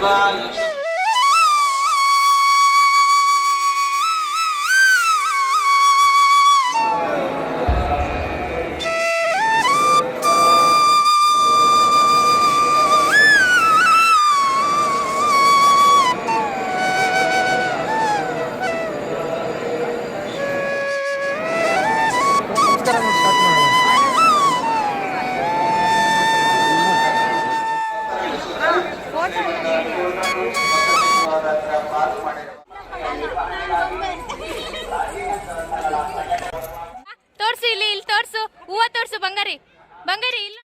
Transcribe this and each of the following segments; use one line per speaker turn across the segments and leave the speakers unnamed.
ತೋರ್ಸು ಹೂವ ತೋರ್ಸು ಬಂಗಾರಿ. ಬಂಗಾರಿ ಇಲ್ಲ.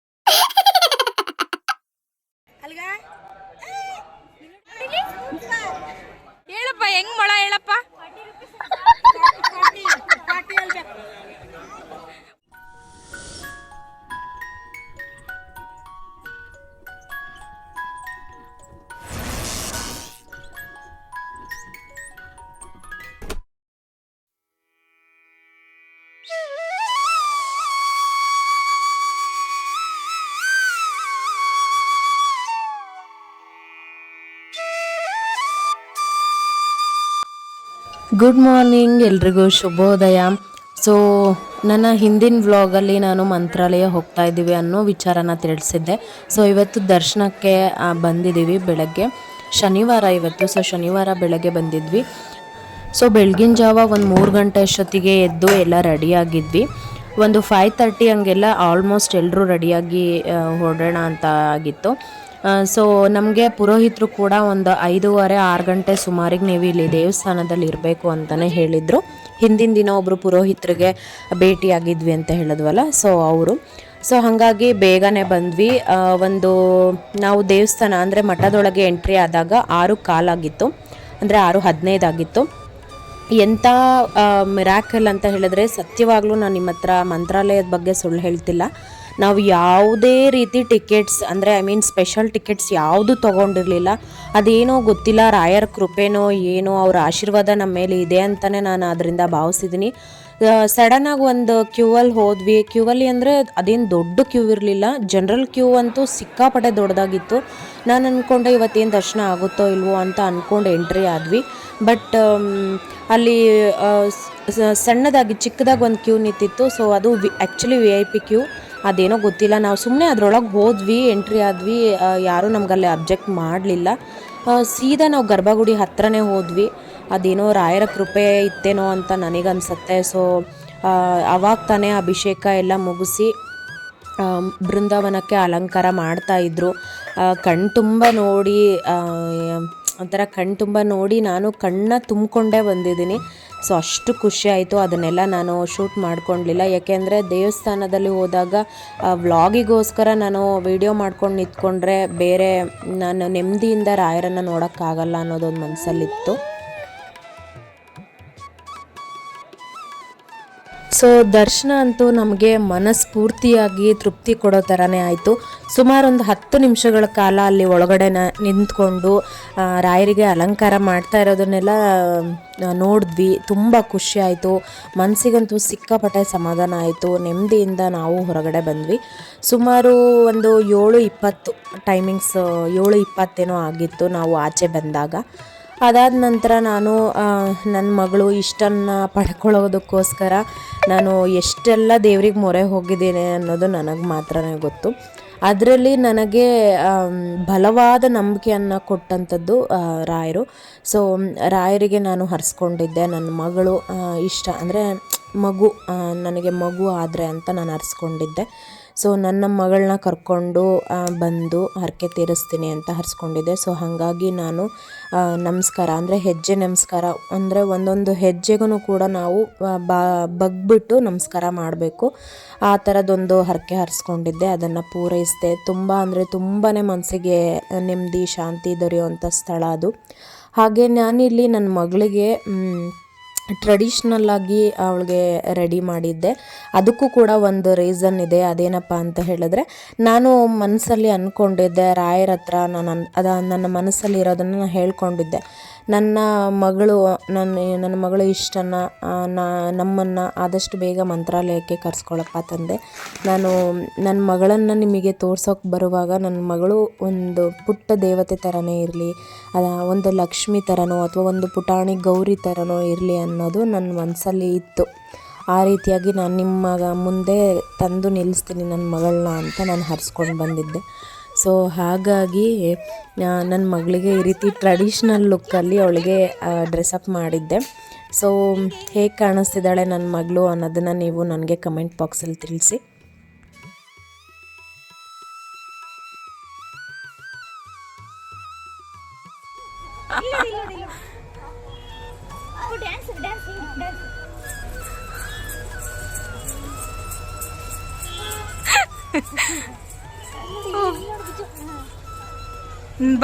ಹೇಳಪ್ಪ ಹೆಂಗ್ ಮೊಳ ಹೇಳಪ್ಪ?
ಗುಡ್ ಮಾರ್ನಿಂಗ್ ಎಲ್ರಿಗೂ ಶುಭೋದಯ. ಸೊ ನನ್ನ ಹಿಂದಿನ ವ್ಲಾಗಲ್ಲಿ ನಾನು ಮಂತ್ರಾಲಯ ಹೋಗ್ತಾ ಇದ್ದೀವಿ ಅನ್ನೋ ವಿಚಾರನ ತಿಳಿಸಿದ್ದೆ. ಸೊ ಇವತ್ತು ದರ್ಶನಕ್ಕೆ ಬಂದಿದ್ದೀವಿ ಬೆಳಗ್ಗೆ. ಶನಿವಾರ ಇವತ್ತು ಸೊ ಶನಿವಾರ ಬೆಳಗ್ಗೆ ಬಂದಿದ್ವಿ. ಸೊ ಬೆಳಗಿನ ಜಾವ ಒಂದು ಮೂರು ಗಂಟೆ ಅಷ್ಟೊತ್ತಿಗೆ ಎದ್ದು ಎಲ್ಲ ರೆಡಿಯಾಗಿದ್ವಿ ಒಂದು ಫೈವ್ ತರ್ಟಿ ಹಂಗೆಲ್ಲ ಆಲ್ಮೋಸ್ಟ್ ಎಲ್ಲರೂ ರೆಡಿಯಾಗಿ ಹೊರಡೋಣ ಅಂತ ಆಗಿತ್ತು. ಸೊ ನಮಗೆ ಪುರೋಹಿತರು ಕೂಡ ಒಂದು ಐದೂವರೆ, ಆರು ಗಂಟೆ ಸುಮಾರಿಗೆ ನೀವು ಇಲ್ಲಿ ದೇವಸ್ಥಾನದಲ್ಲಿ ಇರಬೇಕು ಅಂತಲೇ ಹೇಳಿದರು. ಹಿಂದಿನ ದಿನ ಒಬ್ಬರು ಪುರೋಹಿತರಿಗೆ ಭೇಟಿಯಾಗಿದ್ವಿ ಅಂತ ಹೇಳಿದ್ವಲ್ಲ ಸೊ ಅವರು. ಸೊ ಹಾಗಾಗಿ ಬೇಗನೆ ಬಂದ್ವಿ. ಒಂದು, ನಾವು ದೇವಸ್ಥಾನ ಅಂದರೆ ಮಠದೊಳಗೆ ಎಂಟ್ರಿ ಆದಾಗ ಆರು ಕಾಲಾಗಿತ್ತು. ಅಂದರೆ ಆರು ಹದಿನೈದಾಗಿತ್ತು. ಎಂಥ ಮಿರಾಕಲ್ ಅಂತ ಹೇಳಿದ್ರೆ ಸತ್ಯವಾಗಲೂ ನಾನು ನಿಮ್ಮ ಹತ್ರ ಮಂತ್ರಾಲಯದ ಬಗ್ಗೆ ಸುಳ್ಳು ಹೇಳ್ತಿಲ್ಲ. ನಾವು ಯಾವುದೇ ರೀತಿ ಟಿಕೆಟ್ಸ್ ಅಂದರೆ ಐ ಮೀನ್ ಸ್ಪೆಷಲ್ ಟಿಕೆಟ್ಸ್ ಯಾವುದು ತೊಗೊಂಡಿರಲಿಲ್ಲ. ಅದೇನೋ ಗೊತ್ತಿಲ್ಲ, ರಾಯರ್ ಕೃಪೆನೋ ಏನೋ ಅವರ ಆಶೀರ್ವಾದ ನಮ್ಮ ಮೇಲೆ ಇದೆ ಅಂತಲೇ ನಾನು ಅದರಿಂದ ಭಾವಿಸಿದ್ದೀನಿ. ಸಡನ್ನಾಗಿ ಒಂದು ಕ್ಯೂವಲ್ಲಿ ಹೋದ್ವಿ. ಕ್ಯೂವಲ್ಲಿ ಅಂದರೆ ಅದೇನು ದೊಡ್ಡ ಕ್ಯೂ ಇರಲಿಲ್ಲ. ಜನರಲ್ ಕ್ಯೂ ಅಂತೂ ಸಿಕ್ಕಾಪಟ್ಟೆ ದೊಡ್ಡದಾಗಿತ್ತು. ನಾನು ಅಂದ್ಕೊಂಡೆ ಇವತ್ತೇನು ದರ್ಶನ ಆಗುತ್ತೋ ಇಲ್ವೋ ಅಂತ ಅಂದ್ಕೊಂಡು ಎಂಟ್ರಿ ಆದ್ವಿ. ಬಟ್ ಅಲ್ಲಿ ಸಣ್ಣದಾಗಿ ಚಿಕ್ಕದಾಗಿ ಒಂದು ಕ್ಯೂ ನಿಂತಿತ್ತು. ಸೊ ಅದು V actually V I P queue ಅದೇನೋ ಗೊತ್ತಿಲ್ಲ. ನಾವು ಸುಮ್ಮನೆ ಅದರೊಳಗೆ ಹೋದ್ವಿ ಎಂಟ್ರಿ ಆದ್ವಿ. ಯಾರೂ ನಮಗಲ್ಲಿ ಅಬ್ಜೆಕ್ಟ್ ಮಾಡಲಿಲ್ಲ. ಸೀದಾ ನಾವು ಗರ್ಭಗುಡಿ ಹತ್ರನೇ ಹೋದ್ವಿ. ಅದೇನೋ ರಾಯರ ಕೃಪೆ ಇತ್ತೇನೋ ಅಂತ ನನಗನ್ಸುತ್ತೆ. ಸೊ ಅವಾಗ ತಾನೇ ಅಭಿಷೇಕ ಎಲ್ಲ ಮುಗಿಸಿ ಬೃಂದಾವನಕ್ಕೆ ಅಲಂಕಾರ ಮಾಡ್ತಾ ಇದ್ರು. ಕಣ್ಣು ತುಂಬ ನೋಡಿ ಒಂಥರ ಕಣ್ಣು ತುಂಬ ನೋಡಿ ನಾನು ಕಣ್ಣ ತುಂಬಿಕೊಂಡೇ ಬಂದಿದ್ದೀನಿ. ಸೊ, ಅಷ್ಟು ಖುಷಿ ಆಯಿತು. ಅದನ್ನೆಲ್ಲ ನಾನು ಶೂಟ್ ಮಾಡ್ಕೊಳ್ಲಿಲ್ಲ ಯಾಕೆಂದರೆ ದೇವಸ್ಥಾನದಲ್ಲಿ ಹೋದಾಗ ವ್ಲಾಗಿಗೋಸ್ಕರ ನಾನು ವಿಡಿಯೋ ಮಾಡ್ಕೊಂಡು ನಿಂತ್ಕೊಂಡ್ರೆ ಬೇರೆ, ನಾನು ನೆಮ್ಮದಿಯಿಂದ ರಾಯರನ್ನು ನೋಡೋಕ್ಕಾಗಲ್ಲ ಅನ್ನೋದೊಂದು ಮನಸ್ಸಲ್ಲಿತ್ತು ಸೊ ದರ್ಶನ ಅಂತೂ ನಮಗೆ ಮನಸ್ಫೂರ್ತಿಯಾಗಿ ತೃಪ್ತಿ ಕೊಡೋ ಥರನೇ ಆಯಿತು. ಸುಮಾರು ಒಂದು ಹತ್ತು ನಿಮಿಷಗಳ ಕಾಲ ಅಲ್ಲಿ ಒಳಗಡೆ ನಿಂತ್ಕೊಂಡು ರಾಯರಿಗೆ ಅಲಂಕಾರ ಮಾಡ್ತಾ ಇರೋದನ್ನೆಲ್ಲ ನೋಡಿದ್ವಿ. ತುಂಬ ಖುಷಿ ಆಯಿತು. ಮನಸ್ಸಿಗಂತೂ ಸಿಕ್ಕಾಪಟ್ಟೆ ಸಮಾಧಾನ ಆಯಿತು. ನೆಮ್ಮದಿಯಿಂದ ನಾವು ಹೊರಗಡೆ ಬಂದ್ವಿ. ಸುಮಾರು ಒಂದು ಏಳು ಇಪ್ಪತ್ತು ಟೈಮಿಂಗ್ಸ್ ಏಳು ಇಪ್ಪತ್ತೇನೋ ಆಗಿತ್ತು ನಾವು ಆಚೆ ಬಂದಾಗ. ಅದಾದ ನಂತರ ನಾನು ನನ್ನ ಮಗಳು ಇಷ್ಟನ್ನು ಪಡ್ಕೊಳ್ಳೋದಕ್ಕೋಸ್ಕರ ನಾನು ಎಷ್ಟೆಲ್ಲ ದೇವ್ರಿಗೆ ಮೊರೆ ಹೋಗಿದ್ದೇನೆ ಅನ್ನೋದು ನನಗೆ ಮಾತ್ರನೇ ಗೊತ್ತು. ಅದರಲ್ಲಿ ನನಗೆ ಬಲವಾದ ನಂಬಿಕೆಯನ್ನು ಕೊಟ್ಟಂಥದ್ದು ರಾಯರು. ಸೊ, ರಾಯರಿಗೆ ನಾನು ಹರಿಸ್ಕೊಂಡಿದ್ದೆ. ನನ್ನ ಮಗಳು ಇಷ್ಟ, ಅಂದರೆ ಮಗು ನನಗೆ ಮಗು ಆದರೆ ಅಂತ ನಾನು ಹರಿಸ್ಕೊಂಡಿದ್ದೆ. ಸೊ ನನ್ನ ಮಗಳನ್ನ ಕರ್ಕೊಂಡು ಬಂದು ಹರಕೆ ತೀರಿಸ್ತೀನಿ ಅಂತ ಹರಿಸ್ಕೊಂಡಿದ್ದೆ. ಸೊ ಹಾಗಾಗಿ ನಾನು ನಮಸ್ಕಾರ ಅಂದರೆ ಹೆಜ್ಜೆ ನಮಸ್ಕಾರ ಅಂದರೆ ಒಂದೊಂದು ಹೆಜ್ಜೆಗೂ ಕೂಡ ನಾವು ಬಾ, ಬಗ್ಬಿಟ್ಟು ನಮಸ್ಕಾರ ಮಾಡಬೇಕು. ಆ ಥರದೊಂದು ಹರಕೆ ಹರಿಸ್ಕೊಂಡಿದ್ದೆ. ಅದನ್ನು ಪೂರೈಸಿದೆ. ತುಂಬ ಅಂದರೆ ತುಂಬಾ ಮನಸ್ಸಿಗೆ ನೆಮ್ಮದಿ, ಶಾಂತಿ ದೊರೆಯುವಂಥ ಸ್ಥಳ ಅದು. ಹಾಗೆ ನಾನಿಲ್ಲಿ ನನ್ನ ಮಗಳಿಗೆ ಟ್ರೆಡಿಷ್ನಲ್ ಆಗಿ ಅವಳಿಗೆ ರೆಡಿ ಮಾಡಿದ್ದೆ. ಅದಕ್ಕೂ ಕೂಡ ಒಂದು ರೀಸನ್ ಇದೆ, ಅದೇನಪ್ಪ ಅಂತ ಹೇಳಿದ್ರೆ, ನಾನು ಮನಸ್ಸಲ್ಲಿ ಅಂದ್ಕೊಂಡಿದ್ದೆ ರಾಯರ ಹತ್ರ ನಾನು ಅದ ನನ್ನ ಮನಸ್ಸಲ್ಲಿ ಇರೋದನ್ನು ನಾನು ಹೇಳ್ಕೊಂಡಿದ್ದೆ. ನನ್ನ ಮಗಳು, ನನ್ನ ನನ್ನ ಮಗಳು ಇಷ್ಟನ್ನು ನಮ್ಮನ್ನು ಆದಷ್ಟು ಬೇಗ ಮಂತ್ರಾಲಯಕ್ಕೆ ಕರ್ಸ್ಕೊಳಪ್ಪ ತಂದೆ. ನಾನು ನನ್ನ ಮಗಳನ್ನು ನಿಮಗೆ ತೋರ್ಸೋಕೆ ಬರುವಾಗ ನನ್ನ ಮಗಳು ಒಂದು ಪುಟ್ಟ ದೇವತೆ ಥರನೇ ಇರಲಿ ಒಂದು ಲಕ್ಷ್ಮಿ ಥರನೋ ಅಥವಾ ಒಂದು ಪುಟಾಣಿ ಗೌರಿ ಥರನೋ ಇರಲಿ ಅನ್ನೋದು ನನ್ನ ಮನಸ್ಸಲ್ಲಿ ಇತ್ತು. ಆ ರೀತಿಯಾಗಿ ನಾನು ನಿಮ್ಮ ಮುಂದೆ ತಂದು ನಿಲ್ಲಿಸ್ತೀನಿ ನನ್ನ ಮಗಳನ್ನ ಅಂತ ನಾನು ಹರಿಸ್ಕೊಂಡು ಬಂದಿದ್ದೆ. ಸೊ ಹಾಗಾಗಿ ನನ್ನ ಮಗಳಿಗೆ ಈ ರೀತಿ ಟ್ರೆಡಿಷ್ನಲ್ ಲುಕ್ಕಲ್ಲಿ ಅವಳಿಗೆ ಡ್ರೆಸ್ಅಪ್ ಮಾಡಿದ್ದೆ. ಸೊ ಹೇಗೆ ಕಾಣಿಸ್ತಿದ್ದಾಳೆ ನನ್ನ ಮಗಳು ಅನ್ನೋದನ್ನು ನೀವು ನನಗೆ ಕಮೆಂಟ್ ಬಾಕ್ಸಲ್ಲಿ ತಿಳಿಸಿ.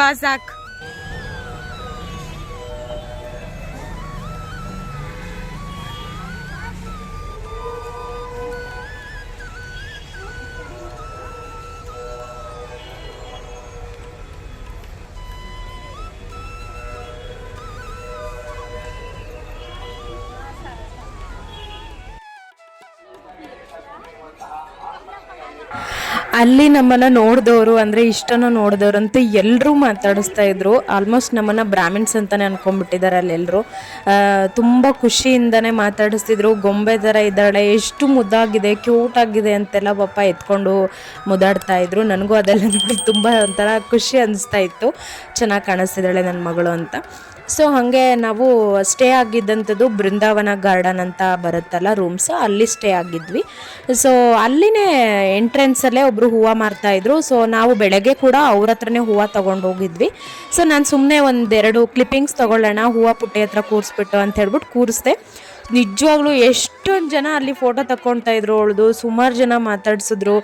Bazak.
ಅಲ್ಲಿ ನಮ್ಮನ್ನು ನೋಡಿದವರು ಅಂದರೆ ಇಷ್ಟನ್ನು ನೋಡಿದವರು ಅಂತ ಎಲ್ಲರೂ ಮಾತಾಡಿಸ್ತಾ ಇದ್ರು. ಆಲ್ಮೋಸ್ಟ್ ನಮ್ಮನ್ನು ಬ್ರಾಹ್ಮಿಣ್ಸ್ ಅಂತಲೇ ಅನ್ಕೊಂಡ್ಬಿಟ್ಟಿದ್ದಾರೆ ಅಲ್ಲಿ ಎಲ್ಲರೂ ತುಂಬ ಖುಷಿಯಿಂದನೇ ಮಾತಾಡಿಸ್ತಿದ್ರು. ಗೊಂಬೆ ಥರ ಇದ್ದಾಳೆ. ಎಷ್ಟು ಮುದ್ದಾಗಿದೆ ಕ್ಯೂಟ್ ಆಗಿದೆ ಅಂತೆಲ್ಲ ಪಾಪ ಎತ್ಕೊಂಡು ಮುದಾಡ್ತಾ ಇದ್ರು. ನನಗೂ ಅದೆಲ್ಲ ನೋಡಿ ತುಂಬ ಒಂಥರ ಖುಷಿ ಅನಿಸ್ತಾ ಇತ್ತು. ಚೆನ್ನಾಗಿ ಕಾಣಿಸ್ತಿದ್ದಾಳೆ ನನ್ನ ಮಗಳು ಅಂತ. ಸೊ ಹಾಗೆ ನಾವು ಸ್ಟೇ ಆಗಿದ್ದಂಥದ್ದು ಬೃಂದಾವನ ಗಾರ್ಡನ್ ಅಂತ ಬರುತ್ತಲ್ಲ ರೂಮ್ಸ್, ಅಲ್ಲಿ ಸ್ಟೇ ಆಗಿದ್ವಿ. ಸೊ ಅಲ್ಲಿನೇ ಎಂಟ್ರೆನ್ಸಲ್ಲೇ ಒಬ್ಬರು ಹೂವು ಮಾರ್ತಾಯಿದ್ರು ಸೊ ನಾವು ಬೆಳಗ್ಗೆ ಕೂಡ ಅವ್ರ ಹತ್ರನೇ ಹೂವು ತೊಗೊಂಡು ಹೋಗಿದ್ವಿ. ಸೊ ನಾನು ಸುಮ್ಮನೆ ಒಂದೆರಡು ಕ್ಲಿಪ್ಪಿಂಗ್ಸ್ ತೊಗೊಳ್ಳೋಣ, ಹೂವು ಪುಟ್ಟೆ ಹತ್ರ ಕೂರಿಸ್ಬಿಟ್ಟು ಅಂತ ಹೇಳ್ಬಿಟ್ಟು ಕೂರಿಸ್ದೆ. ನಿಜವಾಗ್ಲೂ ಎಷ್ಟೊಂದು ಜನ ಅಲ್ಲಿ ಫೋಟೋ ತಗೊಳ್ತಾ ಇದ್ರು, ಅವಳದು ಸುಮಾರು ಜನ ಮಾತಾಡ್ಸಿದ್ರು.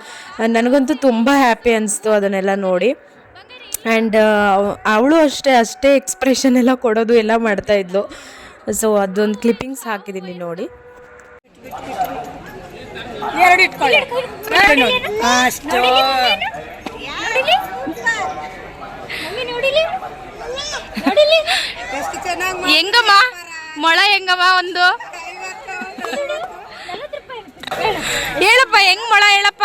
ನನಗಂತೂ ತುಂಬ ಹ್ಯಾಪಿ ಅನಿಸ್ತು ಅದನ್ನೆಲ್ಲ ನೋಡಿ. ಆ್ಯಂಡ್ ಅವಳು ಅಷ್ಟೇ ಅಷ್ಟೇ ಎಕ್ಸ್ಪ್ರೆಷನ್ ಎಲ್ಲ ಕೊಡೋದು ಎಲ್ಲ ಮಾಡ್ತಾ ಇದ್ಲು. ಸೊ ಅದೊಂದು ಕ್ಲಿಪ್ಪಿಂಗ್ಸ್ ಹಾಕಿದ್ದೀನಿ ನೋಡಿ.
ಎರಡು ಇಟ್ಕೊಳ್ಳಿ. ಅಷ್ಟು.
ನೋಡಿಲಿ ಮಮ್ಮಿ ನೋಡಿಲಿ ನೋಡಿಲಿ
ಎಷ್ಟು ಚೆನ್ನಾಗಿ
ಹೆಂಗಮ್ಮ? ಮೊಳ ಹೆಂಗಮ್ಮ ಒಂದು? ಹೇಳಪ್ಪ ಹೆಂಗ್ ಮೊಳ ಹೇಳಪ್ಪ?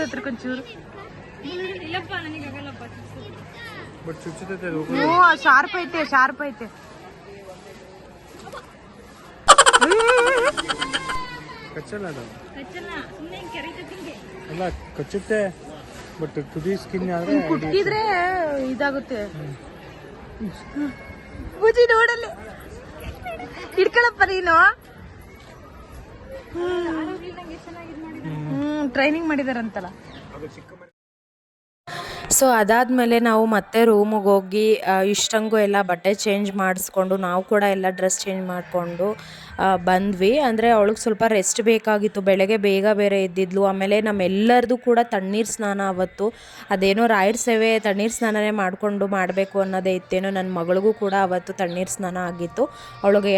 ಹತ್ರ ಕೊಂಚೂರು ಹ್ಞೂ ಶಾರ್ಪ್ ಐತೆ ಶಾರ್ಪ್ ಐತೆ.
ಕಚ್ಚಲ್ಲ ಅದು. ಅಲ್ಲ ಕಚ್ಚುತ್ತೆ ಬಟ್ ತುದಿ ಸ್ಕಿನ್ ಆದ್ರೆ
ಕುಟ್ಕಿದ್ರೆ ಇದಾಗುತ್ತೆ. ಬುಜಿ ನೋಡಲ್ಲಿ. ಹಿಡ್ಕೊಳಪ್ಪ ನೀನು. ಹ್ಮ್ ಟ್ರೈನಿಂಗ್ ಮಾಡಿದಾರಂತಲ್ಲ?
ಸೊ ಅದಾದಮೇಲೆ ನಾವು ಮತ್ತೆ ರೂಮಿಗೆ ಹೋಗಿ ಇಷ್ಟಂಗೂ ಎಲ್ಲ ಬಟ್ಟೆ ಚೇಂಜ್ ಮಾಡಿಸ್ಕೊಂಡು, ನಾವು ಕೂಡ ಎಲ್ಲ ಡ್ರೆಸ್ ಚೇಂಜ್ ಮಾಡಿಕೊಂಡು ಬಂದ್ವಿ. ಅಂದರೆ ಅವಳಿಗೆ ಸ್ವಲ್ಪ ರೆಸ್ಟ್ ಬೇಕಾಗಿತ್ತು. ಬೆಳಗ್ಗೆ ಬೇಗ ಬೇರೆ ಇದ್ದಿದ್ಲು ಆಮೇಲೆ ನಮ್ಮೆಲ್ಲರದು ಕೂಡ ತಣ್ಣೀರು ಸ್ನಾನ ಅವತ್ತು ಅದೇನೋ ರಾಯರ್ ಸೇವೆ, ತಣ್ಣೀರು ಸ್ನಾನನೇ ಮಾಡಿಕೊಂಡು ಮಾಡಬೇಕು ಅನ್ನೋದೇ ಇತ್ತೇನೋ ನನ್ನ ಮಗಳಿಗೂ ಕೂಡ ಅವತ್ತು ತಣ್ಣೀರು ಸ್ನಾನ ಆಗಿತ್ತು. ಅವಳಿಗೆ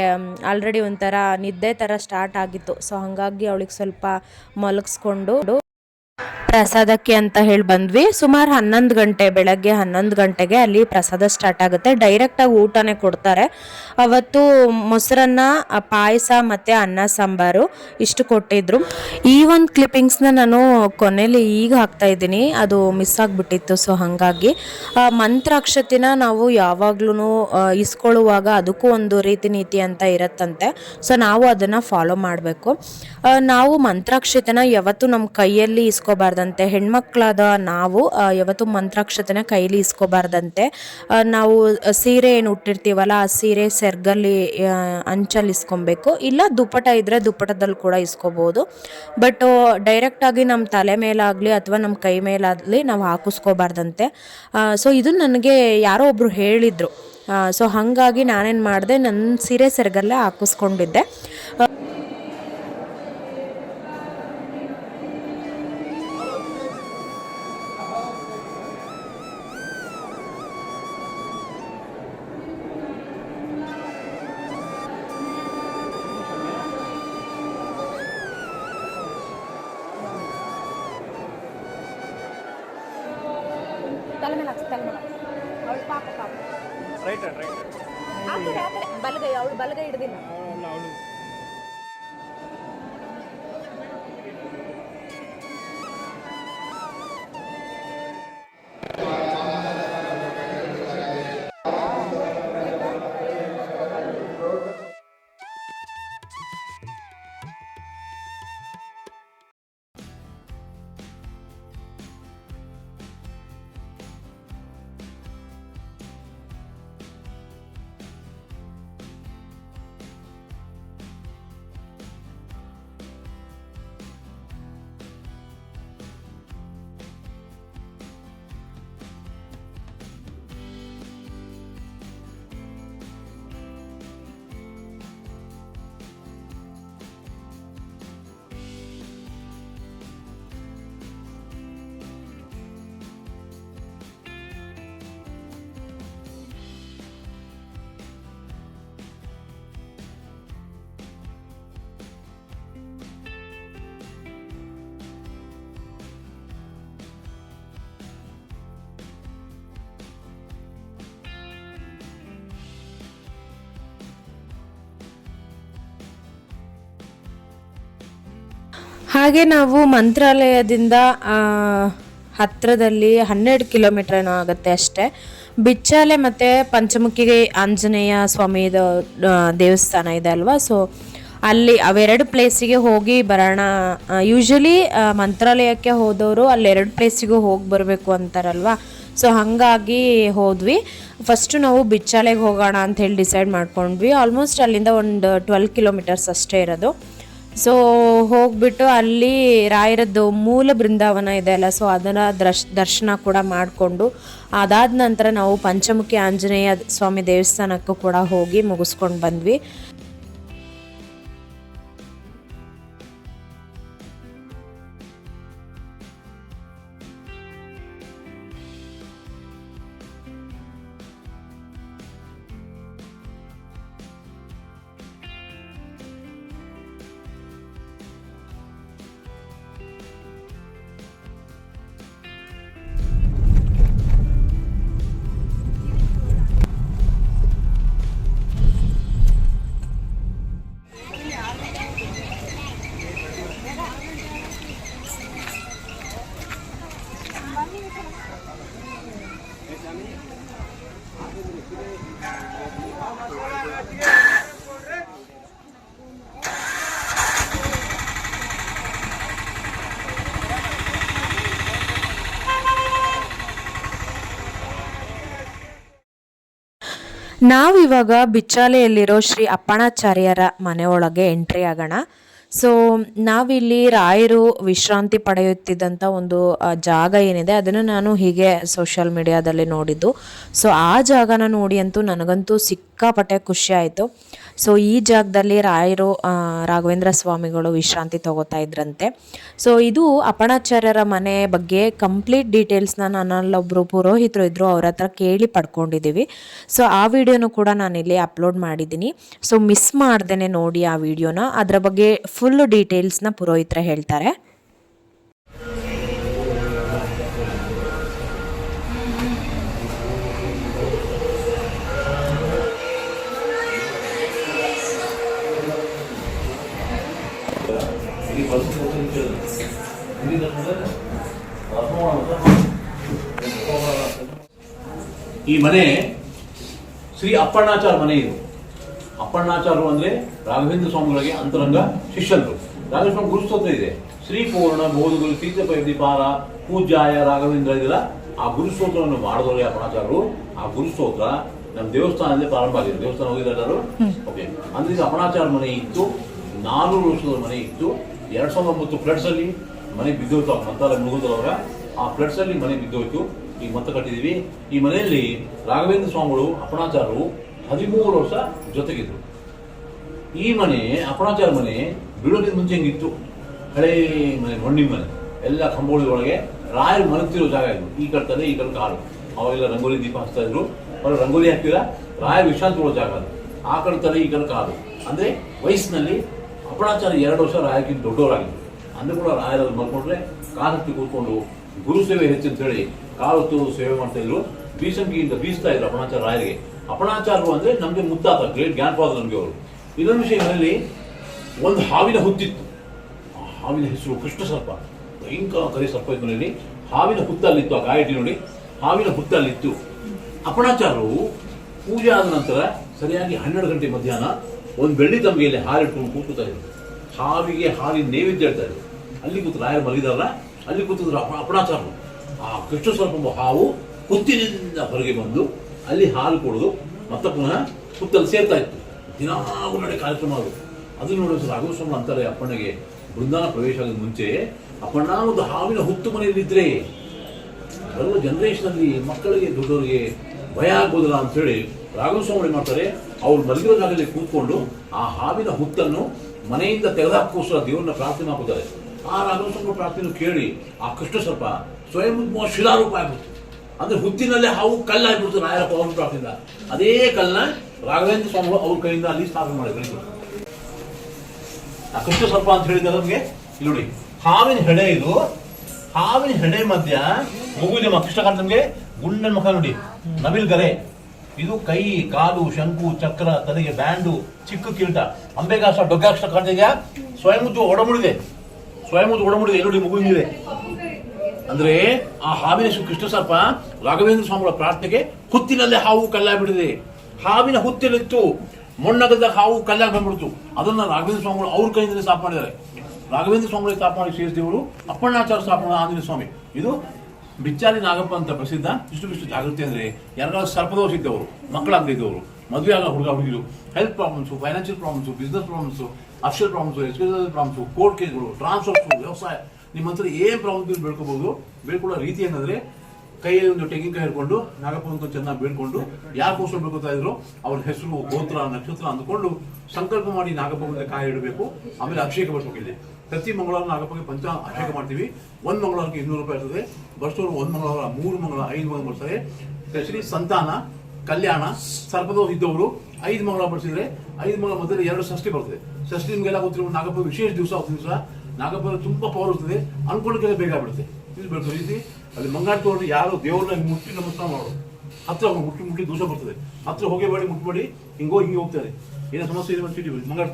ಆಲ್ರೆಡಿ ಒಂಥರ ನಿದ್ದೆ ಥರ ಸ್ಟಾರ್ಟ್ ಆಗಿತ್ತು. ಸೊ ಹಾಗಾಗಿ ಅವಳಿಗೆ ಸ್ವಲ್ಪ ಮಲಗಿಸ್ಕೊಂಡು ಪ್ರಸಾದಕ್ಕೆ ಅಂತ ಹೇಳಿ ಬಂದ್ವಿ. ಸುಮಾರು ಹನ್ನೊಂದು ಗಂಟೆ, ಬೆಳಗ್ಗೆ ಹನ್ನೊಂದು ಗಂಟೆಗೆ ಅಲ್ಲಿ ಪ್ರಸಾದ ಸ್ಟಾರ್ಟ್ ಆಗುತ್ತೆ. ಡೈರೆಕ್ಟಾಗಿ ಊಟನೇ ಕೊಡ್ತಾರೆ. ಅವತ್ತು ಮೊಸರನ್ನ ಪಾಯಸ ಮತ್ತು ಅನ್ನ, ಸಾಂಬಾರು ಇಷ್ಟು ಕೊಟ್ಟಿದ್ರು. ಈ ಒಂದು ಕ್ಲಿಪ್ಪಿಂಗ್ಸ್ನ ನಾನು ಕೊನೆಯಲ್ಲಿ ಈಗ ಹಾಕ್ತಾ ಇದ್ದೀನಿ. ಅದು ಮಿಸ್ ಆಗಿಬಿಟ್ಟಿತ್ತು ಸೊ ಹಾಗಾಗಿ. ಮಂತ್ರಾಕ್ಷತಿನ ನಾವು ಯಾವಾಗ್ಲೂ ಇಸ್ಕೊಳ್ಳುವಾಗ ಅದಕ್ಕೂ ಒಂದು ರೀತಿ ನೀತಿ ಅಂತ ಇರತ್ತಂತೆ. ಸೊ ನಾವು ಅದನ್ನು ಫಾಲೋ ಮಾಡಬೇಕು. ನಾವು ಮಂತ್ರಾಕ್ಷತೆನ ಯಾವತ್ತೂ ನಮ್ಮ ಕೈಯಲ್ಲಿ ಇಸ್ಕೋಬಾರ್ದಂತೆ, ಹೆಣ್ಮಕ್ಳಾದ ನಾವು ಯಾವತ್ತು ಮಂತ್ರಾಕ್ಷತೆನ ಕೈಲಿ ಇಸ್ಕೋಬಾರ್ದಂತೆ. ನಾವು ಸೀರೆ ಏನು ಉಟ್ಟಿರ್ತೀವಲ್ಲ, ಆ ಸೀರೆ ಸೆರ್ಗಲ್ಲಿ ಅಂಚಲ್ಲಿ ಇಸ್ಕೊಬೇಕು. ಇಲ್ಲ, ದುಪ್ಪಟ ಇದ್ದರೆ ದುಪ್ಪಟದಲ್ಲಿ ಕೂಡ ಇಸ್ಕೋಬೋದು. ಬಟ್ ಡೈರೆಕ್ಟಾಗಿ ನಮ್ಮ ತಲೆ ಮೇಲಾಗಲಿ ಅಥವಾ ನಮ್ಮ ಕೈ ಮೇಲಾಗಲಿ ನಾವು ಹಾಕಿಸ್ಕೋಬಾರ್ದಂತೆ. ಸೊ, ಇದು ನನಗೆ ಯಾರೋ ಒಬ್ಬರು ಹೇಳಿದರು. ಸೊ, ಹಾಗಾಗಿ ನಾನೇನು ಮಾಡಿದೆ, ನನ್ನ ಸೀರೆ ಸೆರಗಲ್ಲೇ ಹಾಕಿಸ್ಕೊಂಡಿದ್ದೆ. ಬಲಗೈ ಅವಳು ಬಲಗೈ ಹಿಡ್ದಿಲ್ಲ. ಹಾಗೆ ನಾವು ಮಂತ್ರಾಲಯದಿಂದ ಹತ್ತಿರದಲ್ಲಿ ಹನ್ನೆರಡು ಕಿಲೋಮೀಟರ್ ಏನೋ ಆಗುತ್ತೆ ಅಷ್ಟೇ. ಬಿಚ್ಚಾಲೆ ಮತ್ತು ಪಂಚಮುಖಿಗೆ ಆಂಜನೇಯ ಸ್ವಾಮಿದ ದೇವಸ್ಥಾನ ಇದೆ ಅಲ್ವಾ? ಸೊ ಅಲ್ಲಿ ಅವೆರಡು ಪ್ಲೇಸಿಗೆ ಹೋಗಿ ಬರೋಣ. ಯೂಶಲಿ ಮಂತ್ರಾಲಯಕ್ಕೆ ಹೋದವರು ಎರಡು ಪ್ಲೇಸಿಗೂ ಹೋಗಿ ಬರಬೇಕು ಅಂತಾರಲ್ವಾ? ಸೊ ಹಾಗಾಗಿ ಹೋದ್ವಿ. ಫಸ್ಟು ನಾವು ಬಿಚ್ಚಾಲೆಗೆ ಹೋಗೋಣ ಅಂತ ಹೇಳಿ ಡಿಸೈಡ್ ಮಾಡ್ಕೊಂಡ್ವಿ. ಆಲ್ಮೋಸ್ಟ್ ಅಲ್ಲಿಂದ ಒಂದು ಟ್ವೆಲ್ ಕಿಲೋಮೀಟರ್ಸ್ ಅಷ್ಟೇ ಇರೋದು. ಸೊ ಹೋಗ್ಬಿಟ್ಟು ಅಲ್ಲಿ ರಾಯರದ್ದು ಮೂಲ ಬೃಂದಾವನ ಇದೆ ಅಲ್ಲ ಸೊ ಅದನ್ನು ದರ್ಶ್, ದರ್ಶನ ಕೂಡ ಮಾಡಿಕೊಂಡು, ಅದಾದ ನಂತರ ನಾವು ಪಂಚಮುಖಿ ಆಂಜನೇಯ ಸ್ವಾಮಿ ದೇವಸ್ಥಾನಕ್ಕೂ ಕೂಡ ಹೋಗಿ ಮುಗಿಸ್ಕೊಂಡು ಬಂದ್ವಿ. ನಾವಿವಾಗ ಬಿಚ್ಚಾಲೆಯಲ್ಲಿರೋ ಶ್ರೀ ಅಪ್ಪಣಾಚಾರ್ಯರ ಮನೆಯೊಳಗೆ ಎಂಟ್ರಿ ಆಗೋಣ. ಸೊ ನಾವಿಲ್ಲಿ ರಾಯರು ವಿಶ್ರಾಂತಿ ಪಡೆಯುತ್ತಿದ್ದಂಥ ಒಂದು ಜಾಗ ಏನಿದೆ, ಅದನ್ನು ನಾನು ಹೀಗೆ ಸೋಷಿಯಲ್ ಮೀಡಿಯಾದಲ್ಲಿ ನೋಡಿದ್ದು. ಸೊ ಆ ಜಾಗನ ನೋಡಿ ಅಂತೂ ನನಗಂತೂ ಸಿಕ್ಕಾಪಟ್ಟೆ ಖುಷಿ ಆಯಿತು. ಸೊ ಈ ಜಾಗದಲ್ಲಿ ರಾಯರು ರಾಘವೇಂದ್ರ ಸ್ವಾಮಿಗಳು ವಿಶ್ರಾಂತಿ ತಗೋತಾ ಇದ್ರಂತೆ. ಸೊ ಇದು ಅಪಣಾಚಾರ್ಯರ ಮನೆ ಬಗ್ಗೆ ಕಂಪ್ಲೀಟ್ ಡೀಟೇಲ್ಸ್ನ ನನ್ನಲ್ಲೊಬ್ಬರು ಪುರೋಹಿತರು ಇದ್ದರು ಅವ್ರ ಹತ್ರ ಕೇಳಿ ಪಡ್ಕೊಂಡಿದ್ದೀವಿ ಸೊ ಆ ವಿಡಿಯೋನು ಕೂಡ ನಾನಿಲ್ಲಿ ಅಪ್ಲೋಡ್ ಮಾಡಿದ್ದೀನಿ. ಸೊ ಮಿಸ್ ಮಾಡ್ದೇನೆ ನೋಡಿ ಆ ವಿಡಿಯೋನ. ಅದರ ಬಗ್ಗೆ ಫುಲ್ ಡೀಟೇಲ್ಸ್ನ ಪುರೋಹಿತರೆ ಹೇಳ್ತಾರೆ.
ಈ ಮನೆ ಶ್ರೀ ಅಪ್ಪಣ್ಣಾಚಾರ ಮನೆ ಇದು. ಅಪ್ಪಣ್ಣಾಚಾರರು ಅಂದ್ರೆ ರಾಘವೇಂದ್ರ ಸ್ವಾಮಿಗಳಿಗೆ ಅಂತರಂಗ ಶಿಷ್ಯರು. ರಾಘವೇಂದ್ರ ಸ್ವಾಮಿ ಗುರುಸ್ತೋತ್ರ ಇದೆ. ಶ್ರೀ ಪೂರ್ಣ ಬೋಧುಗಳು ತೀರ್ಥಪೈದಿ ಪಾರ ಪೂಜಾಯ ರಾಘವೇಂದ್ರ ಇದೆಲ್ಲ ಆ ಗುರುಸ್ತೋತ್ರವನ್ನು ಮಾಡಿದವರು ಅಪ್ಪಣಾಚಾರರು ಆ ಗುರುಸ್ತೋತ್ರ ನಮ್ಮ ದೇವಸ್ಥಾನದಲ್ಲಿ ಪ್ರಾರಂಭ ಆಗಿದೆ. ದೇವಸ್ಥಾನ ಹೋಗಿದ್ದಾರೆ ಓಕೆ ಅಂದ್ರೆ ಇದು ಅಪ್ಪಣಾಚಾರ ಮನೆ ಇತ್ತು. ನಾನೂರು ವರ್ಷದ ಮನೆ ಇತ್ತು. ಎರಡ್ ಸಾವಿರದ ಒಂಬತ್ತು ಫ್ಲಡ್ಸ್ ಅಲ್ಲಿ ಮನೆ ಬಿದ್ದೋಯ್ತು. ಮಂತಾಲ ಮುಗಿದವರ ಆ ಫ್ಲಡ್ಸ್ ಅಲ್ಲಿ ಮನೆ ಬಿದ್ದೋಯ್ತು. ಈ ಮತ ಕಟ್ಟಿದೀವಿ. ಈ ಮನೆಯಲ್ಲಿ ರಾಘವೇಂದ್ರ ಸ್ವಾಮಿಗಳು ಅಪಣಾಚಾರರು ಹದಿಮೂರು ವರ್ಷ ಜೊತೆಗಿದ್ರು. ಈ ಮನೆ, ಅಪಣಾಚಾರ ಮನೆ ಬೀಳೋಕ್ಕಿಂತ ಮುಂಚೆ ಹಿಂಗಿತ್ತು? ಹಳೆ ಮನೆ ಮಣ್ಣಿನ ಮನೆ. ಎಲ್ಲ ಕಂಬಗಳಿಗೊಳಗೆ ರಾಯರು ಮಲಗ್ತಿರೋ ಜಾಗ ಇದು ಈ ಕಡೆ ಈ ಕಡೆ ಕಾಲು ಅವಾಗೆಲ್ಲ ರಂಗೋಲಿ ದೀಪ ಹಚ್ತಾ ಇದ್ರು. ಅವ್ರು ರಂಗೋಲಿ ಹಾಕ್ತಿಲ್ಲ. ರಾಯರು ವಿಶ್ರಾಂತಿ ಕೊಡೋ ಜಾಗ ಅದು. ಆ ಕಡೆ ತಲೆ ಈ ಕಡೆ ಕಾಲು ಅಂದ್ರೆ ವಯಸ್ಸಿನಲ್ಲಿ ಅಪಣಾಚಾರ ಎರಡು ವರ್ಷ ರಾಯಕ್ಕಿಂತ ದೊಡ್ಡವರಾಗಿದ್ರು. ಅಂದ್ರೆ ಕೂಡ ರಾಯರಲ್ಲಿ ಮಲ್ಕೊಂಡ್ರೆ ಕಾಲಕ್ಕೆ ಕೂತ್ಕೊಂಡು ಗುರು ಸೇವೆ ಹೆಚ್ಚು ಅಂತ ಹೇಳಿ ಕಾಲತ್ತು ಸೇವೆ ಮಾಡ್ತಾ ಇದ್ರು. ಬೀಸಂಗಿಯಿಂದ ಬೀಸ್ತಾ ಇದ್ರು ಅಪಣಾಚಾರ ರಾಯರಿಗೆ. ಅಪಣಾಚಾರರು ಅಂದ್ರೆ ನಮಗೆ ಮುತ್ತಾತ ಗ್ರೇಟ್ ಗ್ಯಾನ್ ಫಾದರ್ ನಮಗೆ ಅವರು. ಇದೊಂದು ವಿಷಯದಲ್ಲಿ ಒಂದು ಹಾವಿನ ಹುತ್ತಿತ್ತು. ಆ ಹಾವಿನ ಹೆಸರು ಕೃಷ್ಣ ಸರ್ಪ ಭಯಂಕರ ಸರ್ಪ ಇತ್ತು ಮನೆಯಲ್ಲಿ. ಹಾವಿನ ಹುತ್ತಲ್ಲಿತ್ತು ಆ ಗಾಯಟಿ ನೋಡಿ. ಹಾವಿನ ಹುತ್ತಲ್ಲಿತ್ತು. ಅಪಣಾಚಾರರು ಪೂಜೆ ಆದ ನಂತರ ಸರಿಯಾಗಿ ಹನ್ನೆರಡು ಗಂಟೆ ಮಧ್ಯಾಹ್ನ ಒಂದು ಬೆಳ್ಳಿ ತಂಬಿಯಲ್ಲಿ ಹಾಲಿಟ್ಕೊಂಡು ಕೂತ್ಕೊತಾ ಇದ್ರು. ಹಾವಿಗೆ ಹಾಲಿನ ನೈವೇದ್ಯ ಹೇಳ್ತಾ ಇದ್ರು. ಅಲ್ಲಿ ಕೂತು ರಾಯರು ಮಲಗಿದಾರಲ್ಲ, ಅಲ್ಲಿ ಕೂತಿದ್ರು ಅಪ ಅಪಣಾಚಾರರು. ಆ ಕೃಷ್ಣ ಸ್ವರೂಪ ಹಾವು ಹುತ್ತಿನಿಂದ ಹೊರಗೆ ಬಂದು ಅಲ್ಲಿ ಹಾಲು ಕೊಡೋದು, ಮತ್ತೆ ಪುನಃ ಹುತ್ತಲ್ಲಿ ಸೇರ್ತಾ ಇತ್ತು. ದಿನಾಗೂ ನಡೆ ಕಾರ್ಯಕ್ರಮ ಅದು. ಅದು ನೋಡೋ ರಾಘವ ಸ್ವಾಮಿ ಅಂತಾರೆ ಅಪ್ಪಣ್ಣಗೆ ಬೃಂದಾವನ ಪ್ರವೇಶ ಆಗೋದು ಮುಂಚೆ, ಅಪ್ಪಣ್ಣ ಒಂದು ಹಾವಿನ ಹುತ್ತು ಮನೆಯಲ್ಲಿದ್ರೆ ಬರುವ ಜನರೇಷನ್ ಅಲ್ಲಿ ಮಕ್ಕಳಿಗೆ, ದೊಡ್ಡವರಿಗೆ ಭಯ ಆಗ್ಬೋದಲ್ಲ ಅಂತ ಹೇಳಿ ರಾಘವಸ್ವಾಮಿ ಏನ್ ಮಾಡ್ತಾರೆ. ಅವ್ರು ಮಲಗಿರೋ ಜಾಗದಲ್ಲಿ ಕೂತ್ಕೊಂಡು ಆ ಹಾವಿನ ಹುತ್ತನ್ನು ಮನೆಯಿಂದ ತೆಗೆದಾಕೋಸ್ಕರ ದೇವರನ್ನ ಪ್ರಾರ್ಥನೆ ಹಾಕುತ್ತಾರೆ ಆ ರಾಘವಸ್ವಾಮಿ ಪ್ರಾರ್ಥನೆ ಕೇಳಿ ಆ ಕೃಷ್ಣ ಸರ್ಪ ಸ್ವಯಂ ಶಿಲಾರೂಪ ಆಗ್ಬಿಡ್ತು. ಅಂದ್ರೆ ಹುತ್ತಿನಲ್ಲೇ ಹಾವು ಕಲ್ಲಾಗ್ಬಿಡ್ತು ರಾಯರ ಪವನ್ ಪ್ರಾಪ್ತಿಯಿಂದ ಅದೇ ಕಲ್ಲನ್ನ ರಾಘವೇಂದ್ರ ಸ್ವಾಮಿಗಳು ಅವ್ರ ಕೈಯಿಂದ ಅಲ್ಲಿ ಸ್ಥಾಪನೆ ಮಾಡಿದ್ರು ಕೃಷ್ಣ ಸರ್ಪ ಅಂತ ಹೇಳಿದ ನಮಗೆ? ನೋಡಿ. ಹಾವಿನ ಹೆಡೆ ಇದು. ಹಾವಿನ ಹೆಡೆ ಮಧ್ಯ ಮಗುವಿನ ಕೃಷ್ಣಕಾಂತ ಕೃಷ್ಣ ಕಾಂತ ನಮಗೆ? ಗುಂಡನ ಮುಖ ನೋಡಿ. ನವಿಲ್ ಗರೆ ಇದು ಕೈ, ಕಾಲು, ಶಂಕು, ಚಕ್ರ, ತಲೆಗೆ ಬ್ಯಾಂಡು, ಚಿಕ್ಕ ಕಿರೀಟ. ಅಂಬೆಗಾಸ ಡೊಗ್ಗಾಕ್ಷ ಕಾಣ್ತಿದ್ಯಾ ಸ್ವಯಂ ಒಡಮುಡಿದೆ. ಸ್ವಯಂಭೂತ ಒಡಮುಡಿದೆ. ನೋಡಿ ಮಗುವಿನಿದೆ ಅಂದ್ರೆ ಆ ಹಾವಿನ ಶ್ರೀ ಕೃಷ್ಣ ಸರ್ಪ ರಾಘವೇಂದ್ರ ಸ್ವಾಮಿಗಳ ಪ್ರಾರ್ಥನೆಗೆ ಹುತ್ತಿನಲ್ಲೇ ಹಾವು ಕಲ್ಲಾಗ್ಬಿಟ್ಟಿದೆ. ಹಾವಿನ ಹುತ್ತಿಲಿತ್ತು ಮೊಣ್ಣಗದ ಹಾವು ಕಲ್ಲಾಗಿ ಬಂದ್ಬಿಡ್ತು. ಅದನ್ನ ರಾಘವೇಂದ್ರ ಸ್ವಾಮಿಗಳು ಅವ್ರ ಕೈಯಿಂದಲೇ ಸ್ಥಾಪ ಮಾಡಿದ್ದಾರೆ. ರಾಘವೇಂದ್ರ ಸ್ವಾಮಿಗಳು ಸ್ಥಾಪ ಮಾಡಿ ಶ್ರೀದೇವರು ಅಪ್ಪಣ್ಣಾಚಾರ ಸ್ಥಾಪನೆ ಆಂಜನೇಯ ಸ್ವಾಮಿ. ಇದು ಬಿಚ್ಚಾಲಿ ನಾಗಪ್ಪ ಅಂತ ಪ್ರಸಿದ್ಧ ಇಷ್ಟು ಇಷ್ಟು ಜಾಗೃತಿ ಅಂದ್ರೆ ಯಾರಿಗಾದ್ರು ಸರ್ಪದೋಷ ಇದ್ದವರು, ಮಕ್ಕಳಾಗದಿದ್ದವರು, ಮದುವೆ ಆಗ ಹುಡುಗ ಹುಡುಗಿರು health problems financial problems business problems official problems educational problems court ಕೇಸ್ಗಳು ಟ್ರಾನ್ಸ್ಫರ್ಸು ವ್ಯವಸಾಯ. ನಿಮ್ಮ ಹತ್ರ ಏನ್ ಪ್ರಾಬ್ಲಮ್ ಬೆಳ್ಕೋಬಹುದು ಬೇಡ್ಕೊಳ್ಳೋ ರೀತಿ ಏನಂದ್ರೆ, ಕೈಯಲ್ಲಿ ಒಂದು ತೆಂಗಿನಕಾಯಿ ಹಿಡ್ಕೊಂಡು ನಾಗಪ್ಪ ಅಂತ ಚೆನ್ನಾಗಿ ಬೇಡ್ಕೊಂಡು ಯಾಕೋಸ್ಕರ ಬೇಡ್ಕೊತಾ ಇದ್ರು, ಅವ್ರ ಹೆಸರು ಗೋತ್ರ, ನಕ್ಷತ್ರ ಅಂದ್ಕೊಂಡು ಸಂಕಲ್ಪ ಮಾಡಿ ನಾಗಪ್ಪ ಮುಂದೆ ಕಾಯಿ ಇಡಬೇಕು. ಆಮೇಲೆ ಅಭಿಷೇಕ ಬರ್ಸೋಕಿದೆ ಪ್ರತಿ ಮಂಗಳವಾರ ನಾಗಪ್ಪಗೆ ಪಂಚ ಅಭಿಷೇಕ ಮಾಡ್ತೀವಿ. ಒಂದ್ ಮಂಗಳವಾರಕ್ಕೆ ಇನ್ನೂರು ರೂಪಾಯಿ ಇರ್ತದೆ. ಬರ್ಸೋರು ಒಂದ್ ಮಂಗಳವಾರ, ಮೂರು ಮಂಗಳವಾರ ಐದು ಮಂಗಳ ಬರ್ತಾರೆ. ಸಂತಾನ, ಕಲ್ಯಾಣ ಸರ್ಪದೋಷ ಇದ್ದವರು ಐದು ಮಂಗಳವಾರ ಬರ್ಸಿದ್ರೆ, ಐದು ಮಂಗಳ ಮಧ್ಯದಲ್ಲಿ ಎರಡು ಷಷ್ಠಿ ಬರ್ತದೆ. ಷಷ್ಠಿ ನಿಮ್ಗೆಲ್ಲ ಗೊತ್ತಿರೋ ನಾಗಪ್ಪ ವಿಶೇಷ ದಿವಸ ದಿವಸ. ನಾಗಪ್ಪ ತುಂಬಾ ಪವರ್ ಇರ್ತದೆ. ಅನ್ಕೊಂಡಕ್ಕೆಲ್ಲ ಬೇಗ ಆಗ್ಬಿಡುತ್ತೆ. ಇದು ಬೆಳೆದ ರೀತಿ ಅಲ್ಲಿ ಮಂಗಾರ ತಗೊಂಡು ಯಾರು ದೇವ್ರನ್ನ ಮುಟ್ಟಿ ನಮಸ್ಕಾರ ಮಾಡೋರು. ಹತ್ರ ಹೋಗಿ ಮುಟ್ಟಿ ಮುಟ್ಟಿ ದೋಷ ಬರ್ತದೆ. ಹತ್ರ ಹೋಗೇಬೇಡಿ ಮುಟ್ಟಬೇಡಿ ಹಿಂಗೋ ಹಿಂಗೆ ಹೋಗ್ತಾರೆ. ಏನೋ ಸಮಸ್ಯೆ ಇದೆ ಮಂಗಾರ ಮಂಗಾರ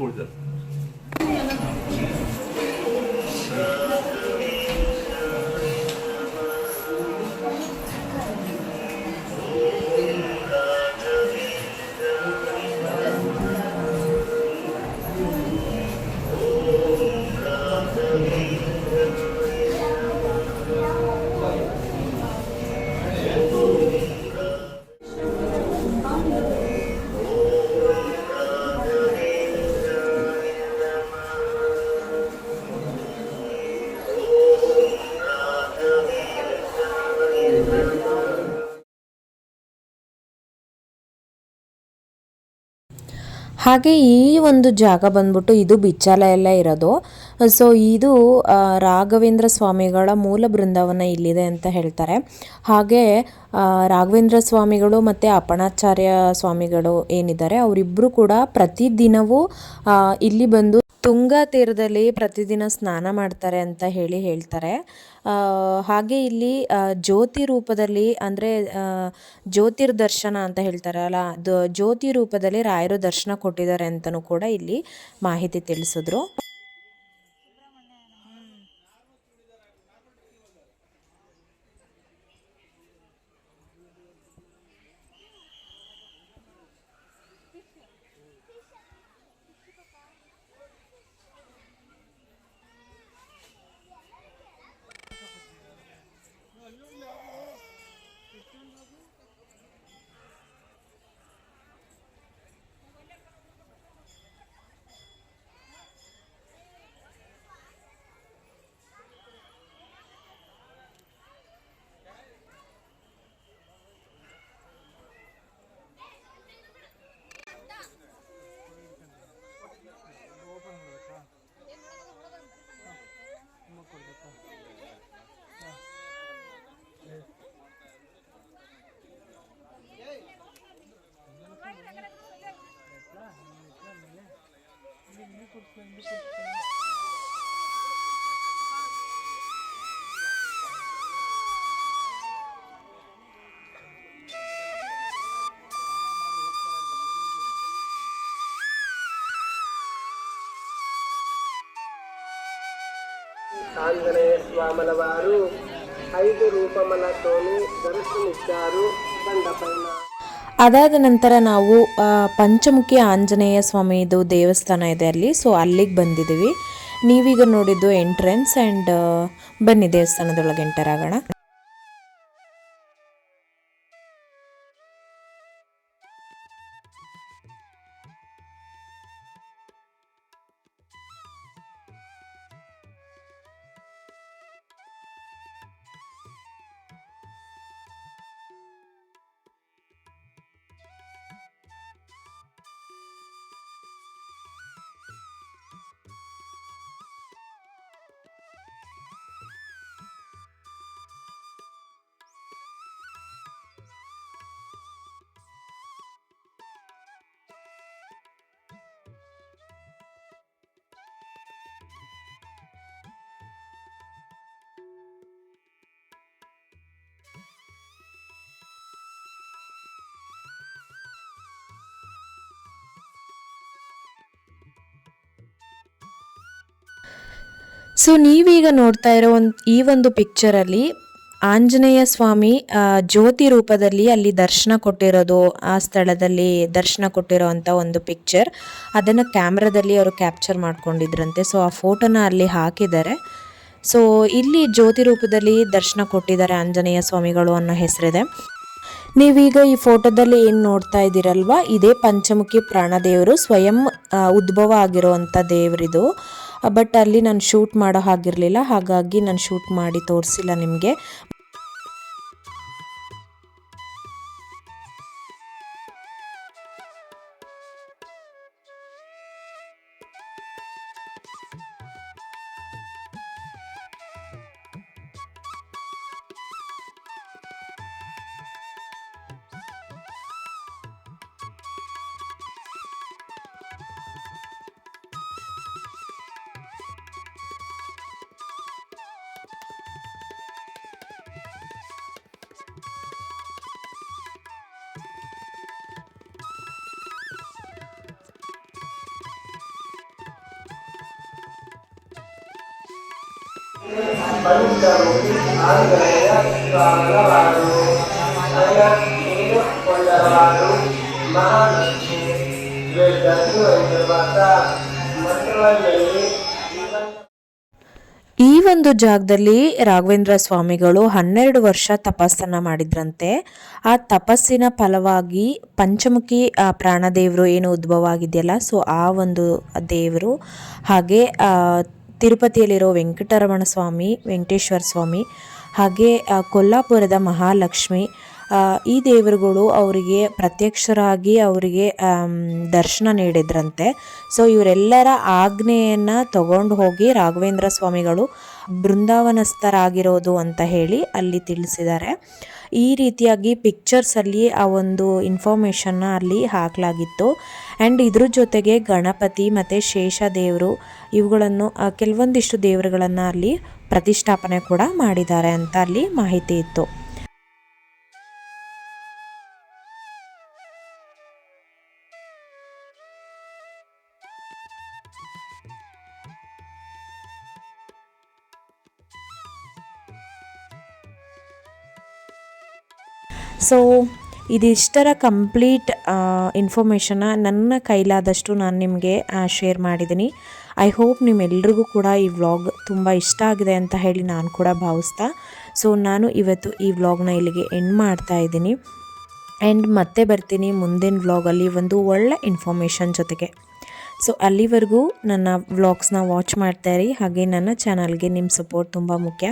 ಹಾಗೆ ಈ ಒಂದು ಜಾಗ ಬಂದ್ಬಿಟ್ಟು ಇದು ಬಿಚ್ಚಾಲಯಲ್ಲೇ ಇರೋದು. ಸೊ ಇದು ರಾಘವೇಂದ್ರ ಸ್ವಾಮಿಗಳ ಮೂಲ ಬೃಂದಾವನ ಇಲ್ಲಿದೆ ಅಂತ ಹೇಳ್ತಾರೆ. ಹಾಗೆ ರಾಘವೇಂದ್ರ ಸ್ವಾಮಿಗಳು ಮತ್ತು ಅಪಣಾಚಾರ್ಯ ಸ್ವಾಮಿಗಳು ಏನಿದ್ದಾರೆ ಅವರಿಬ್ಬರು ಕೂಡ ಪ್ರತಿದಿನವೂ ಇಲ್ಲಿ ಬಂದು ತುಂಗಾ ತೀರದಲ್ಲಿ ಪ್ರತಿದಿನ ಸ್ನಾನ ಮಾಡ್ತಾರೆ ಅಂತ ಹೇಳಿ ಹೇಳ್ತಾರೆ. ಹಾಗೆ ಇಲ್ಲಿ ಜ್ಯೋತಿ ರೂಪದಲ್ಲಿ ಅಂದರೆ ಜ್ಯೋತಿರ್ದರ್ಶನ ಅಂತ ಹೇಳ್ತಾರೆ ಅಲ್ಲ ಜ್ಯೋತಿ ರೂಪದಲ್ಲಿ ರಾಯರು ದರ್ಶನ ಕೊಟ್ಟಿದ್ದಾರೆ ಅಂತಲೂ ಕೂಡ ಇಲ್ಲಿ ಮಾಹಿತಿ ತಿಳಿಸಿದ್ರು.
ఆంజనేయ స్వాముల వారు ఐదు రూపములతోని దర్శనమిచ్చారు బండపైన
ಅದಾದ ನಂತರ ನಾವು ಪಂಚಮುಖಿ ಆಂಜನೇಯ ಸ್ವಾಮಿದು ದೇವಸ್ಥಾನ ಇದೆ ಅಲ್ಲಿ, ಸೊ ಅಲ್ಲಿಗೆ ಬಂದಿದ್ದೀವಿ ನೀವೀಗ ನೋಡಿದ್ದು ಎಂಟ್ರೆನ್ಸ್ ಆ್ಯಂಡ್ ಬನ್ನಿ ದೇವಸ್ಥಾನದೊಳಗೆ ಎಂಟರ್ ಆಗೋಣ ಸೊ ನೀವೀಗ ನೋಡ್ತಾ ಇರೋ ಒಂದು ಈ ಒಂದು ಪಿಕ್ಚರಲ್ಲಿ ಆಂಜನೇಯ ಸ್ವಾಮಿ ಜ್ಯೋತಿ ರೂಪದಲ್ಲಿ ಅಲ್ಲಿ ದರ್ಶನ ಕೊಟ್ಟಿರೋದು, ಆ ಸ್ಥಳದಲ್ಲಿ ದರ್ಶನ ಕೊಟ್ಟಿರೋ ಅಂಥ ಒಂದು ಪಿಕ್ಚರ್ ಅದನ್ನು ಕ್ಯಾಮ್ರಾದಲ್ಲಿ ಅವರು ಕ್ಯಾಪ್ಚರ್ ಮಾಡ್ಕೊಂಡಿದ್ರಂತೆ. ಸೊ ಆ ಫೋಟೋನ ಅಲ್ಲಿ ಹಾಕಿದ್ದಾರೆ. ಸೊ ಇಲ್ಲಿ ಜ್ಯೋತಿ ರೂಪದಲ್ಲಿ ದರ್ಶನ ಕೊಟ್ಟಿದ್ದಾರೆ ಆಂಜನೇಯ ಸ್ವಾಮಿಗಳು ಅನ್ನೋ ಹೆಸರಿದೆ. ನೀವೀಗ ಈ ಫೋಟೋದಲ್ಲಿ ಏನು ನೋಡ್ತಾ ಇದ್ದೀರಲ್ವಾ? ಇದೇ ಪಂಚಮುಖಿ ಪ್ರಾಣದೇವರು ಸ್ವಯಂ ಉದ್ಭವ ಆಗಿರುವಂಥ ದೇವರಿದು. ಬಟ್ ಅಲ್ಲಿ ನಾನು ಶೂಟ್ ಮಾಡೋ ಹಾಗಿರಲಿಲ್ಲ. ಹಾಗಾಗಿ ನಾನು ಶೂಟ್ ಮಾಡಿ ತೋರಿಸಿಲ್ಲ ನಿಮಗೆ. ಈ ಒಂದು ಜಾಗದಲ್ಲಿ ರಾಘವೇಂದ್ರ ಸ್ವಾಮಿಗಳು ಹನ್ನೆರಡು ವರ್ಷ ತಪಸ್ಸನ್ನ ಮಾಡಿದ್ರಂತೆ. ಆ ತಪಸ್ಸಿನ ಫಲವಾಗಿ ಪಂಚಮುಖಿ ಪ್ರಾಣದೇವರು ಏನು ಉದ್ಭವ ಆಗಿದೆಯಲ್ಲ ಸೊ ಆ ಒಂದು ದೇವರು ಹಾಗೆ ತಿರುಪತಿಯಲ್ಲಿರೋ ವೆಂಕಟರಮಣ ಸ್ವಾಮಿ ವೆಂಕಟೇಶ್ವರ ಸ್ವಾಮಿ ಹಾಗೆ ಕೊಲ್ಲಾಪುರದ ಮಹಾಲಕ್ಷ್ಮಿ ಈ ದೇವರುಗಳು ಅವರಿಗೆ ಪ್ರತ್ಯಕ್ಷರಾಗಿ ಅವರಿಗೆ ದರ್ಶನ ನೀಡಿದ್ರಂತೆ. ಸೊ, ಇವರೆಲ್ಲರ ಆಜ್ಞೆಯನ್ನು ತಗೊಂಡು ಹೋಗಿ ರಾಘವೇಂದ್ರ ಸ್ವಾಮಿಗಳು ಬೃಂದಾವನಸ್ಥರಾಗಿರೋದು ಅಂತ ಹೇಳಿ ಅಲ್ಲಿ ತಿಳಿಸಿದ್ದಾರೆ. ಈ ರೀತಿಯಾಗಿ ಪಿಕ್ಚರ್ಸಲ್ಲಿ ಆ ಒಂದು ಇನ್ಫಾರ್ಮೇಷನ್ನ ಅಲ್ಲಿ ಹಾಕಲಾಗಿತ್ತು. ಆ್ಯಂಡ್ ಇದ್ರ ಜೊತೆಗೆ ಗಣಪತಿ ಮತ್ತು ಶೇಷ ದೇವರು, ಇವುಗಳನ್ನು ಕೆಲವೊಂದಿಷ್ಟು ದೇವರುಗಳನ್ನು ಅಲ್ಲಿ ಪ್ರತಿಷ್ಠಾಪನೆ ಕೂಡ ಮಾಡಿದ್ದಾರೆ ಅಂತ ಅಲ್ಲಿ ಮಾಹಿತಿ ಇತ್ತು. ಸೊ ಇದಿಷ್ಟರ ಕಂಪ್ಲೀಟ್ ಇನ್ಫಾರ್ಮೇಷನ್ನ ನನ್ನ ಕೈಲಾದಷ್ಟು ನಾನು ನಿಮಗೆ ಶೇರ್ ಮಾಡಿದ್ದೀನಿ ಐ ಹೋಪ್ ನಿಮ್ಮೆಲ್ರಿಗೂ ಕೂಡ ಈ ವ್ಲಾಗ್ ತುಂಬ ಇಷ್ಟ ಆಗಿದೆ ಅಂತ ಹೇಳಿ ನಾನು ಕೂಡ ಭಾವಿಸ್ತಾ. ಸೊ ನಾನು ಇವತ್ತು ಈ ವ್ಲಾಗ್ನ ಇಲ್ಲಿಗೆ ಎಂಡ್ ಮಾಡ್ತಾ ಇದ್ದೀನಿ. ಆ್ಯಂಡ್ ಮತ್ತೆ ಬರ್ತೀನಿ ಮುಂದಿನ ವ್ಲಾಗಲ್ಲಿ ಒಂದು ಒಳ್ಳೆ ಇನ್ಫಾರ್ಮೇಷನ್ ಜೊತೆಗೆ. ಸೊ ಅಲ್ಲಿವರೆಗೂ ನನ್ನ ವ್ಲಾಗ್ಸ್ನ ವಾಚ್ ಮಾಡ್ತಾ ಇರಿ. ಹಾಗೆ ನನ್ನ ಚಾನಲ್ಗೆ ನಿಮ್ಮ ಸಪೋರ್ಟ್ ತುಂಬ ಮುಖ್ಯ.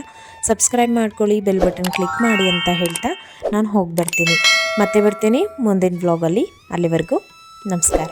ಸಬ್ಸ್ಕ್ರೈಬ್ ಮಾಡ್ಕೊಳ್ಳಿ ಬೆಲ್ ಬಟನ್ ಕ್ಲಿಕ್ ಮಾಡಿ ಅಂತ ಹೇಳ್ತಾ ನಾನು ಹೋಗಿ ಬರ್ತೀನಿ ಮತ್ತೆ ಬರ್ತೀನಿ ಮುಂದಿನ ಬ್ಲಾಗಲ್ಲಿ ಅಲ್ಲಿವರೆಗೂ ನಮಸ್ಕಾರ.